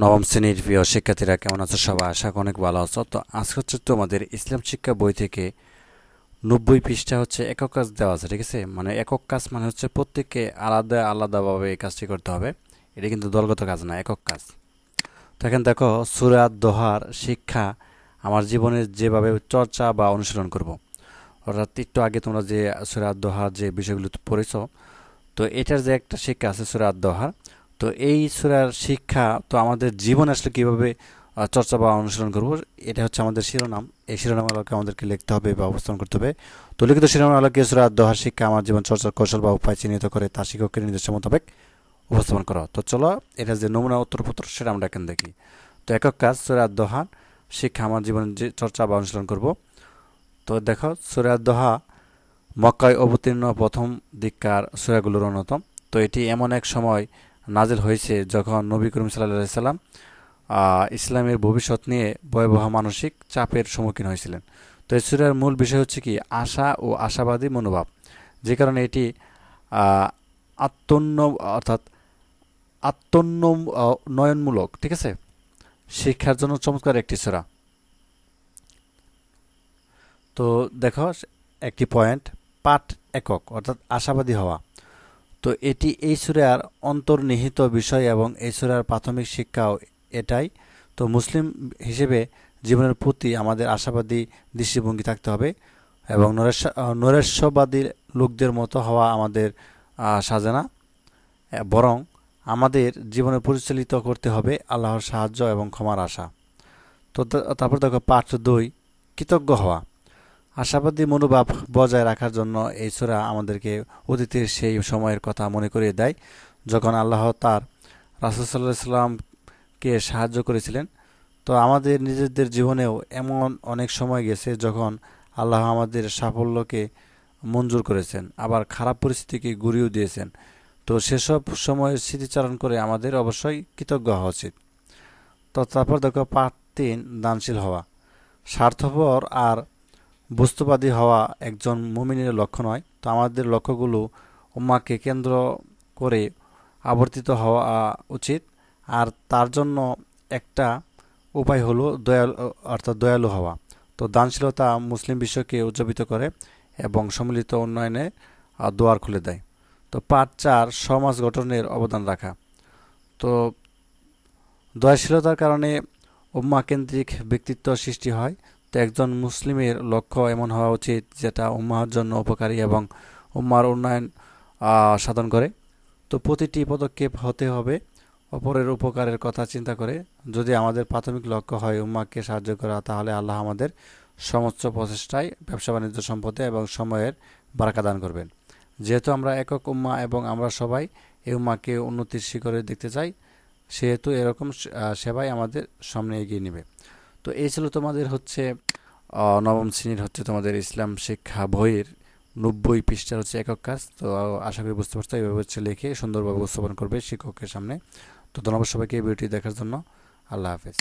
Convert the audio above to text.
নবম শ্রেণির প্রিয় শিক্ষার্থীরা কেমন আছো সবাই? আশা অনেক ভালো আছো। তো আজকে হচ্ছে তোমাদের ইসলাম শিক্ষা বই থেকে নব্বই পৃষ্ঠা হচ্ছে একক কাজ দেওয়া আছে, ঠিক আছে? মানে একক কাজ মানে হচ্ছে প্রত্যেককে আলাদা আলাদাভাবে এই কাজটি করতে হবে। এটা কিন্তু দলগত কাজ না, একক কাজ। তো এখন দেখো সুরাত দোহার শিক্ষা আমার জীবনে যেভাবে চর্চা বা অনুশীলন করব। অর্থাৎ একটু আগে তোমরা যে সুরাত দোহার যে বিষয়গুলো পড়েছ, তো এটার যে একটা শিক্ষা আছে সুরাত দোহার তো এই সুরার শিক্ষা তো আমাদের জীবন আসলে কীভাবে চর্চা বা অনুসরণ করব, এটা হচ্ছে আমাদের শিরোনাম। এই শিরোনাম আলোকে আমাদেরকে লিখতে হবে বা অবস্থান করতে হবে। তো লিখিত শিরোনাম আলোকে সুরা দোহার শিক্ষা, আমার জীবন চর্চার কৌশল বা উপায় চিহ্নিত করে তার শিক্ষকের নির্দেশ মোতাবেক উপস্থাপন করা। তো চলো, এটা যে নমুনা, উত্তরপত্র, সেটা আমরা এখন দেখি। তো একক কাজ সুরা দোহার শিক্ষা, আমার জীবন যে চর্চা বা অনুশীলন করব। তো দেখো সুরা দোহা মক্কায় অবতীর্ণ প্রথম দিককার সুরাগুলোর অন্যতম। তো এটি এমন এক সময় নাজিল হয়েছে যখন নবী করিম সাল্লাহ সাল্লাম ইসলামের ভবিষ্যৎ নিয়ে ভয়াবহ মানসিক চাপের সম্মুখীন হয়েছিলেন। তো এই সূরার মূল বিষয় হচ্ছে কি? আশা ও আশাবাদী মনোভাব। যে কারণে এটি আত্মন্য অর্থাৎ আত্মন্য নয়নমূলক ঠিক আছে? শিক্ষার জন্য চমৎকার একটি সূরা। তো দেখো, একটি পয়েন্ট, পাঠ একক, অর্থাৎ আশাবাদী হওয়া। তো এটি এই সুরার অন্তর্নিহিত বিষয় এবং এই সুরার প্রাথমিক শিক্ষাও এটাই। তো মুসলিম হিসেবে জীবনের প্রতি আমাদের আশাবাদী দৃষ্টিভঙ্গি থাকতে হবে এবং নরেশ নৈরাশ্যবাদী লোকদের মতো হওয়া আমাদের আহ, সাজে না বরং আমাদের জীবনে পরিচালিত করতে হবে আল্লাহর সাহায্য এবং ক্ষমার আশা। তো তারপর দেখো পাঠ দুই কৃতজ্ঞ হওয়া। আশাবাদী মনোভাব বজায় রাখার জন্য এই সূরা আমাদেরকে অতীতের সেই সময়ের কথা মনে করিয়ে দেয়, যখন আল্লাহ তার রাসুল সাল্লাহ সাল্লামকে সাহায্য করেছিলেন। তো আমাদের নিজেদের জীবনেও এমন অনেক সময় গেছে যখন আল্লাহ আমাদের সাফল্যকে মঞ্জুর করেছেন, আবার খারাপ পরিস্থিতিকে ঘুরিয়েও দিয়েছেন। তো সেসব সময়ের স্মৃতিচারণ করে আমাদের অবশ্যই কৃতজ্ঞ হওয়া উচিত। তো তারপর দেখো, পাঠ তিন, দানশীল হওয়া। স্বার্থপর আর বস্তুবাদী হওয়া একজন মুমিনের লক্ষ্য নয় তো আমাদের লক্ষ্যগুলো উম্মাকে কেন্দ্র করে আবর্তিত হওয়া উচিত। আর তার জন্য একটা উপায় হলো দয়ালু, অর্থাৎ দয়ালু হওয়া। তো দানশীলতা মুসলিম বিশ্বকে উজ্জীবিত করে এবং সম্মিলিত উন্নয়নে দুয়ার খুলে দেয়। তো পাঠ চার, সমাজ গঠনের অবদান রাখা। তো দয়াশীলতার কারণে উম্মা কেন্দ্রিক ব্যক্তিত্ব সৃষ্টি হয়। তো একজন মুসলিমের লক্ষ্য এমন হওয়া উচিত যেটা উম্মার জন্য উপকারী এবং উম্মার উন্নয়ন সাধন করে। তো প্রতিটি পদক্ষেপ হতে হবে অপরের উপকারের কথা চিন্তা করে। যদি আমাদের প্রাথমিক লক্ষ্য হয় উম্মাকে সাহায্য করা, তাহলে আল্লাহ আমাদের সমস্ত প্রচেষ্টায় ব্যবসা বাণিজ্য সম্পদে এবং সময়ের বারাকা দান করবেন। যেহেতু আমরা একক উম্মা এবং আমরা সবাই এই উম্মাকে উন্নতির শিখরে দেখতে চাই, সেহেতু এরকম সেবাই আমাদের সামনে এগিয়ে নেবে। তো এই ছিল তোমাদের হচ্ছে নবম শ্রেণির হচ্ছে তোমাদের ইসলাম শিক্ষা বইয়ের নব্বই পৃষ্ঠার হচ্ছে একক কাজ। তো আশা করি বুঝতে পারছ, এইভাবে হচ্ছে লিখে সুন্দরভাবে উপস্থাপন করবে শিক্ষকের সামনে। তো ধন্যবাদ সবাইকে এই ভিডিওটি দেখার জন্য। আল্লাহ হাফেজ।